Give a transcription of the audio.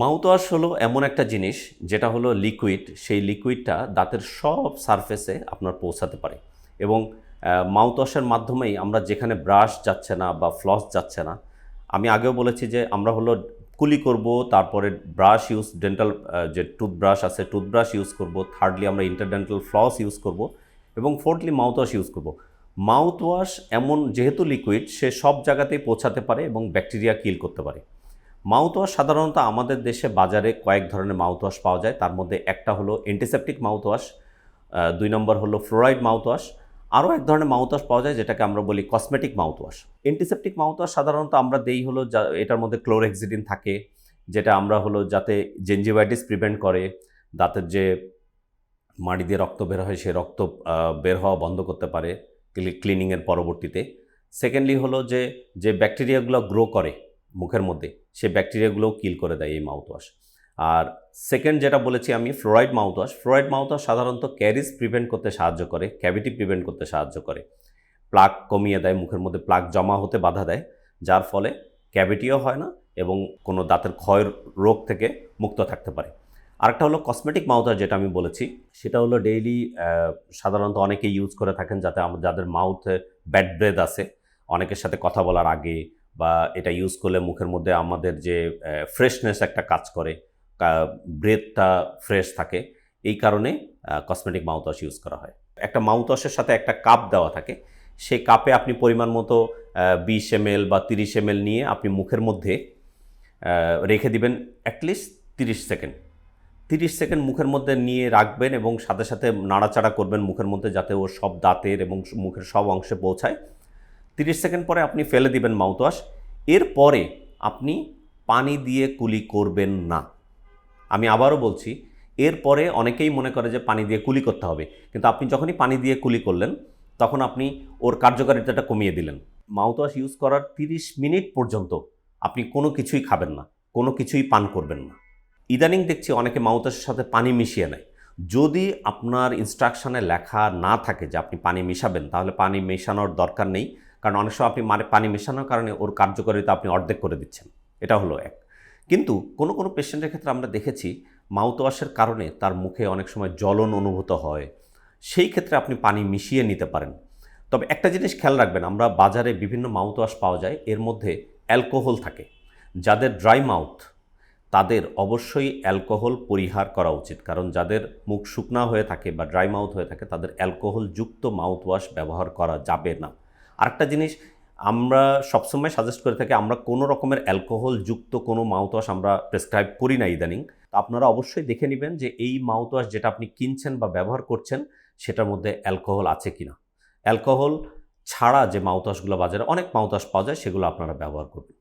Mouthwash হলো এমন একটা জিনিস যেটা হলো লিকুইড, সেই লিকুইডটা দাঁতের সব সারফেসে আপনার পৌঁছাতে পারে। এবং মাউথওয়াশের মাধ্যমেই আমরা যেখানে ব্রাশ যাচ্ছে না বা ফ্লস যাচ্ছে না, আমি আগেও বলেছি যে আমরা হলো কুলি করব, তারপরে ব্রাশ ইউজ, ডেন্টাল যে টুথব্রাশ আছে, টুথব্রাশ ইউজ করব, থার্ডলি আমরা ইন্টারডেন্টাল ফ্লস ইউজ করব, এবং ফোর্থলি মাউথওয়াশ ইউজ করব। মাউথওয়াশ এমন যেহেতু লিকুইড, সে সব জায়গাতেই পৌঁছাতে পারে এবং ব্যাকটেরিয়া কিল করতে পারে। মাউথওয়াশ সাধারণত আমাদের দেশে বাজারে কয়েক ধরনের মাউথওয়াশ পাওয়া যায়। তার মধ্যে একটা হলো অ্যান্টিসেপটিক মাউথওয়াশ দুই নম্বর হলো ফ্লোরাইড মাউথওয়াশ। আরও এক ধরনের মাউথওয়াশ পাওয়া যায় যেটাকে আমরা বলি কসমেটিক মাউথওয়াশ। অ্যান্টিসেপটিক মাউথওয়াশ সাধারণত আমরা দেই হলো যা, এটার মধ্যে ক্লোরেক্সিডিন থাকে, যেটা আমরা হলো যাতে জেঞ্জিভাইটিস প্রিভেন্ট করে, দাঁতের যে মাড়ি দিয়ে রক্ত বের হয় সে রক্ত বের হওয়া বন্ধ করতে পারে ক্লিনিংয়ের পরবর্তীতে। সেকেন্ডলি হলো যে যে ব্যাকটেরিয়াগুলো গ্রো করে মুখের মধ্যে, সে ব্যাকটেরিয়াগুলোও কিল করে দেয় এই মাউথওয়াশ আর সেকেন্ড যেটা বলেছি আমি ফ্লোরাইড মাউথওয়াশ ফ্লোরাইড মাউথওয়াশ সাধারণত ক্যারিজ প্রিভেন্ট করতে সাহায্য করে ক্যাভিটি প্রিভেন্ট করতে সাহায্য করে। প্লাক কমিয়ে দেয়, মুখের মধ্যে প্লাক জমা হতে বাধা দেয়, যার ফলে ক্যাভিটিও হয় না এবং কোনো দাঁতের ক্ষয়ের রোগ থেকে মুক্ত থাকতে পারে। আরেকটা হলো কসমেটিক মাউথওয়াশ যেটা আমি বলেছি, সেটা হলো ডেইলি সাধারণত অনেকে ইউজ করে থাকেন যাতে যাদের মাউথে ব্যাড ব্রেথ আছে, অনেকের সাথে কথা বলার আগে বা এটা ইউজ করলে মুখের মধ্যে আমাদের যে ফ্রেশনেস একটা কাজ করে ব্রেথটা ফ্রেশ থাকে, এই কারণে কসমেটিক মাউথওয়াশ ইউজ করা হয়। একটা মাউথওয়াশের সাথে একটা কাপ দেওয়া থাকে, সেই কাপে আপনি পরিমাণ মতো বিশ এম বা তিরিশ এম নিয়ে আপনি মুখের মধ্যে রেখে দিবেন অ্যাটলিস্ট তিরিশ সেকেন্ড তিরিশ সেকেন্ড মুখের মধ্যে নিয়ে রাখবেন এবং সাথে সাথে নাড়াচাড়া করবেন মুখের মধ্যে যাতে ও সব দাঁতের এবং মুখের সব অংশে পৌঁছায়। তিরিশ সেকেন্ড পরে আপনি ফেলে দিবেন মাউথওয়াশ এরপরে আপনি পানি দিয়ে কুলি করবেন না। আমি আবারও বলছি, এরপরে অনেকেই মনে করে যে পানি দিয়ে কুলি করতে হবে, কিন্তু আপনি যখনই পানি দিয়ে কুলি করলেন, তখন আপনি ওর কার্যকারিতাটা কমিয়ে দিলেন। মাউথওয়াশ ইউজ করার তিরিশ মিনিট পর্যন্ত আপনি কোনো কিছুই খাবেন না, কোনো কিছুই পান করবেন না। ইদানিং দেখছি অনেকে মাউথওয়াশের সাথে পানি মিশিয়ে নেয়। যদি আপনার ইনস্ট্রাকশানে লেখা না থাকে যে আপনি পানি মেশাবেন, তাহলে পানি মেশানোর দরকার নেই। কারণ অনেক সময় আপনি মানে পানি মেশানোর কারণে ওর কার্যকারিতা আপনি অর্ধেক করে দিচ্ছেন। এটা হলো এক। কিন্তু কোনো কোনো পেশেন্টের ক্ষেত্রে আমরা দেখেছি মাউথওয়াশের কারণে তার মুখে অনেক সময় জ্বলন অনুভূত হয়। সেই ক্ষেত্রে আপনি পানি মিশিয়ে নিতে পারেন। তবে একটা জিনিস খেয়াল রাখবেন, আমরা বাজারে বিভিন্ন মাউথওয়াশ পাওয়া যায়, এর মধ্যে অ্যালকোহল থাকে। যাদের ড্রাই মাউথ, তাদের অবশ্যই অ্যালকোহল পরিহার করা উচিত। কারণ যাদের মুখ শুকনা হয়ে থাকে বা ড্রাই মাউথ হয়ে থাকে, তাদের অ্যালকোহলযুক্ত মাউথওয়াশ ব্যবহার করা যাবে না। আরেকটা জিনিস, আমরা সবসময় সাজেস্ট করে থাকি আমরা কোনো রকমের অ্যালকোহল যুক্ত কোনো মাউথওয়াশ আমরা প্রেসক্রাইব করি না ইদানিং। তো আপনারা অবশ্যই দেখে নেবেন যে এই মাউথওয়াশ যেটা আপনি কিনছেন বা ব্যবহার করছেন, সেটার মধ্যে অ্যালকোহল আছে কি না অ্যালকোহল ছাড়া যে মাউথওয়াশগুলো বাজারে, অনেক মাউথওয়াশ পাওয়া যায়, সেগুলো আপনারা ব্যবহার করবেন।